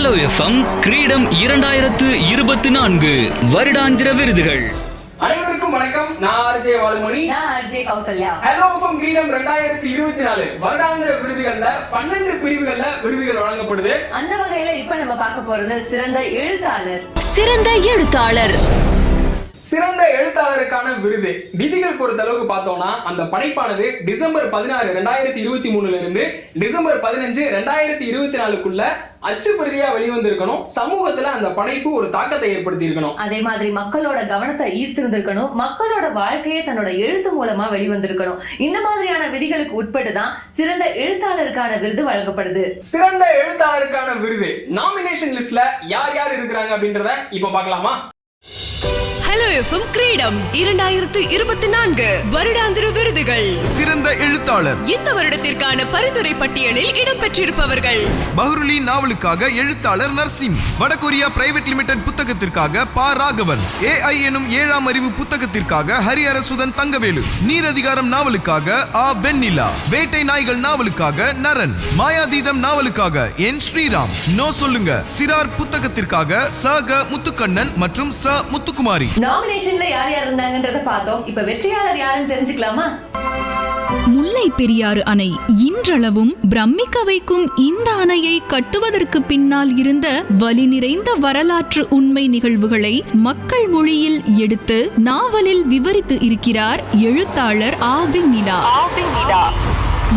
Hello FM கிரீடம் இரண்டாயிரத்து இருபத்தி நான்கு. வருடாந்திர விருதுகள். அனைவருக்கும் வணக்கம். நான் ஆர்ஜே வாலுமணி நான் அர்ஜே கௌசல்யா. ஹலோ ஃப்ரம் கிரீடம் ரெண்டாயிரத்தி இருபத்தி நாலு. வருடாந்திர விருதுகள்ல பன்னெண்டு பிரிவுகள்ல விருதுகள் வழங்கப்படுது. அந்த வகையில இப்ப நம்ம பார்க்க போறது சிறந்த எழுத்தாளர். சிறந்த எழுத்தாளர். சிறந்த எழுத்தாளருக்கான விருது. விதிகள் பொறுத்த அளவுக்கு பார்த்தோம்னா அந்த படைப்பானது டிசம்பர் பதினாறு ரெண்டாயிரத்தி இருபத்தி மூணுல இருந்து டிசம்பர் பதினஞ்சு ரெண்டாயிரத்தி இருபத்தி நாலுக்குள்ள அச்சு பிரதியா வெளிவந்திருக்கணும். சமூகத்துல அந்த படைப்பு ஒரு தாக்கத்தை ஏற்படுத்தி இருக்கணும் அதே மாதிரி மக்களோட கவனத்தை ஈர்த்திருந்திருக்கணும். மக்களோட வாழ்க்கையை தன்னோட எழுத்து மூலமா வெளிவந்திருக்கணும். இந்த மாதிரியான விதிகளுக்கு உட்பட்டு தான் சிறந்த எழுத்தாளருக்கான விருது வழங்கப்படுது. சிறந்த எழுத்தாளருக்கான விருது. நாமினேஷன் லிஸ்ட்ல யார் யார் இருக்கிறாங்க அப்படின்றத இப்ப பார்க்கலாமா? ஹலோ எஃப்எம் கிரீடம் இரண்டாயிரத்து இருபத்தி நான்கு வருடாந்திர விருதுகள். சிறந்த எழுத்தாளர். இந்த வருடத்திற்கான பரிந்துரை பட்டியலில் இடம்பெற்றிருப்பவர்கள். பஹ்ருலி நாவலுக்காக எழுத்தாளர் நர்சிம். வடகொரியா பிரைவேட் லிமிடெட் புத்தகத்திற்காக ப. ராகவன். ஏஐ எனும் ஏழாம் அறிவு புத்தகத்திற்காக ஹரிஹரசுதன் தங்கவேலு. நீரதிகாரம் நாவலுக்காக ஆ. வெண்ணிலா. வேட்டை நாய்கள் நாவலுக்காக நரன். மாயாதீதம் நாவலுக்காக என். ஸ்ரீராம். நோ சொல்லுங்க. சிறார் புத்தகத்திற்காக ச. க. முத்துக்கண்ணன் மற்றும் ச. முத்துக்குமாரி. நாமினேஷன்ல யார் யார் இருந்தாங்கன்றத பார்த்தோம். இப்ப வெற்றியாளர் யாருன்னு தெரிஞ்சுக்கலாமா? முல்லை பெரியாறு அணை இன்றளவும் பிரமிக்க வைக்கும் இந்த அணையை கட்டுவதற்கு பின்னால் இருந்த வலி நிறைந்த வரலாற்று உண்மை நிகழ்வுகளை மக்கள் மொழியில் எடுத்து நாவலில் விவரித்து இருக்கிறார் எழுத்தாளர் ஆபின் நிலா.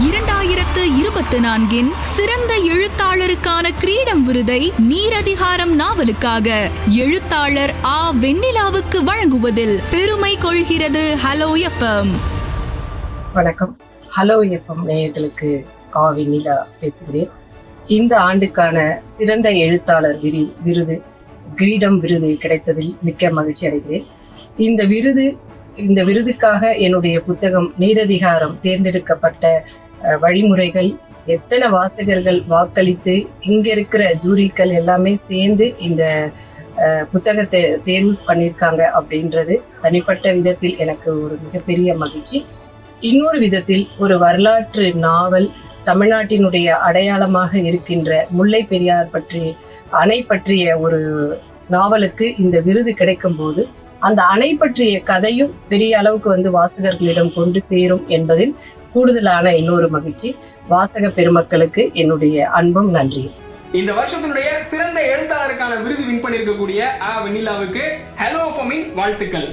இரண்டாயிரத்து இருபத்தி நான்கின் சிறந்த எழுத்தாளருக்கான கிரீடம் விருதை நீரதிகாரம் நாவலுக்காக எழுத்தாளர் ஆ வெண்ணிலாவுக்கு வழங்குவதில் பெருமை கொள்கிறது ஹலோ எஃப்எம் வணக்கம். ஹலோ எஃப்எம் நேயர்களுக்கு ஆவி நிலா பேசுகிறேன். இந்த ஆண்டுக்கான சிறந்த எழுத்தாளர் விரி விருது கிரீடம் விருது கிடைத்ததில் மிக்க மகிழ்ச்சி அடைகிறேன். இந்த விருது இந்த விருதுக்காக என்னுடைய புத்தகம் நீரதிகாரம் தேர்ந்தெடுக்கப்பட்ட வழிமுறைகள் எத்தனை வாசகர்கள் வாக்களித்து இங்க இருக்கிற ஜூரிக்கள் எல்லாமே சேர்ந்து இந்த புத்தகத்தை தேர்வு பண்ணியிருக்காங்க அப்படின்றது தனிப்பட்ட விதத்தில் எனக்கு ஒரு மிகப்பெரிய மகிழ்ச்சி. இன்னொரு விதத்தில் ஒரு வரலாற்று நாவல் தமிழ்நாட்டினுடைய அடையாளமாக இருக்கின்ற முல்லை பெரியார் பற்றி அணை பற்றிய ஒரு நாவலுக்கு இந்த விருது கிடைக்கும் போது அந்த அணை பற்றிய கதையும் பெரிய அளவுக்கு வந்து வாசகர்களிடம் கொண்டு சேரும் என்பதில் கூடுதலான இன்னொரு மகிழ்ச்சி. வாசக பெருமக்களுக்கு என்னுடைய அன்பும் நன்றியும். இந்த வருஷத்தினுடைய சிறந்த எழுத்தாளருக்கான விருது வின் பண்ணியிருக்கக்கூடிய வெண்ணிலாவுக்கு ஹலோ ஃபமின் வாழ்த்துக்கள்.